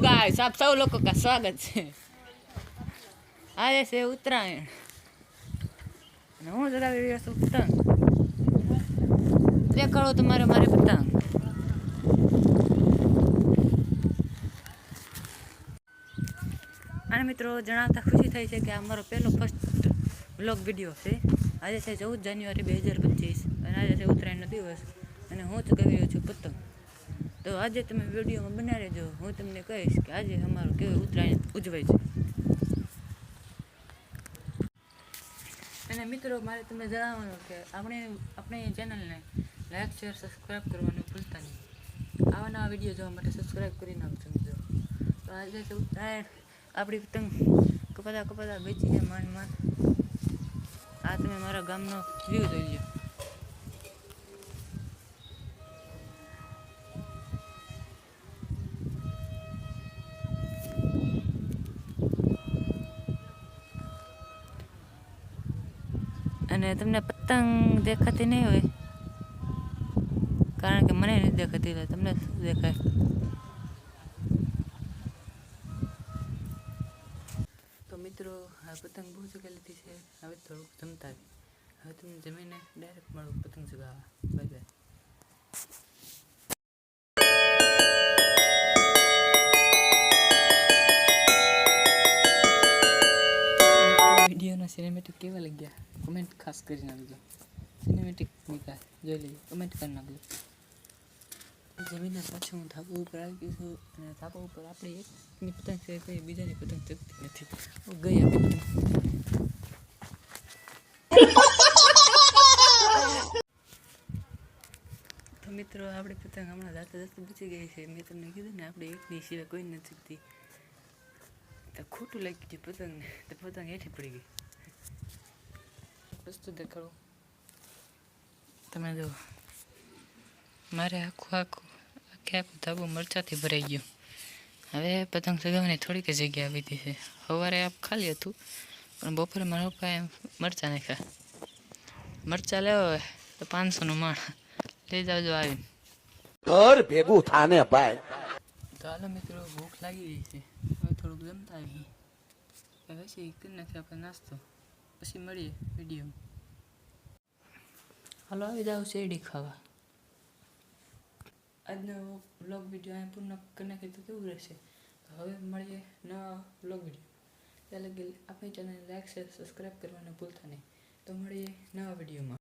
Guys આપ સૌ લોકો કા સ્વાગત છે. આજે છે ઉત્તરાયણ. અને હું ચલાવી રહ્યો છું પતંગ. દેખાડો તમારે મારે પતંગ. અને મિત્રો, જણાવતા ખુશી થઈ છે કે આ મારો પહેલો ફર્સ્ટ વ્લોગ વીડિયો છે. આજે છે ચૌદ જાન્યુઆરી બે હજાર પચીસ. અને આજે છે ઉત્તરાયણનો દિવસ. અને હું ચગાવી રહ્યો છું પતંગ. તો આજે તમે વિડીયોમાં બનાવી દો હું તમને કહીશ કે આજે અમારું કેવું ઉત્તરાયણ ઉજવાય છે. અને મિત્રો, મારે તમને જણાવવાનું કે આપણે આપણી ચેનલને લાઈક, શેર સબસ્ક્રાઈબ કરવાનું ભૂલતા નહીં. આવા નવા વીડિયો જોવા માટે સબસ્ક્રાઈબ કરી નાખજો મિત્રો. તો આજે છે ઉત્તરાયણ, આપણી પતંગ કપાતા કપાતા વેચીને માન માન. આ તમે મારા ગામનો વ્યૂ જોઈ લો અને તમને પતંગ દેખાતી નહીં હોય. કારણ કે મને નથી દેખાતી, એટલે તમને શું દેખાય? તો મિત્રો, આ પતંગ બહુ જગ્યા છે. હવે થોડુંક જમતા હવે તમને જમીને ડાયરેક્ટ મળો. પતંગ ચગાવવા. બાય બાય સિનેમેટિક કેવા લાગ્યા કમેન્ટ ખાસ કરી નાખજો સિનેમેટિક વિકાસ જોઈ લેજો કમેન્ટ કરી નાખજો જમીનના પાછળ હું ધાબા ઉપર આવી ગયો છું અને ધાબા ઉપર આપણે એકની પતંગ છે કોઈ બીજાની પતંગ ચકતી નથી હું આપી તો મિત્રો આપણી પતંગ હમણાં જાતે જાતે બચી ગઈ છે મેં તમને કીધું ને આપણે એકની સિવાય કોઈ નથી ચગતી તો ખોટું લાગી ગયું પતંગને તો પતંગ હેઠી પડી ગઈ વસ્તુ દેખાડું તમે જો મારે આખું આખું આખે આખું ધાબુ મરચાંથી ભરાઈ ગયું હવે પતંગ ચગાવવાની થોડીક જ જગ્યા આવી છે સવારે આપ ખાલી હતું પણ બપોરે મારા પપ્પાએ મરચાં નાખ્યા મરચાં લેવા હોય તો પાંચસોનું માણ લઈ જાવજો આવીને ઘર ભેગું થાને ભાઈ તો હાલો મિત્રો ભૂખ લાગી ગઈ છે હવે થોડુંક જમતા આવી હવે પછી કરી નાખીએ આપણે નાસ્તો પછી મળીએ વીડિયો હાલો આવી જાવ શેરડી ખાવા. આજનો બ્લોગ વીડિયો અહીં પૂર્ણ કરી નાખીએ તો કેવું રહેશે? હવે મળીએ નવા બ્લોગ વીડિયો ત્યાં લગી આપણી ચેનલ લાઈક શેર સબસ્ક્રાઈબ કરવાનું ભૂલતા નહીં. તો મળીએ નવા વિડીયોમાં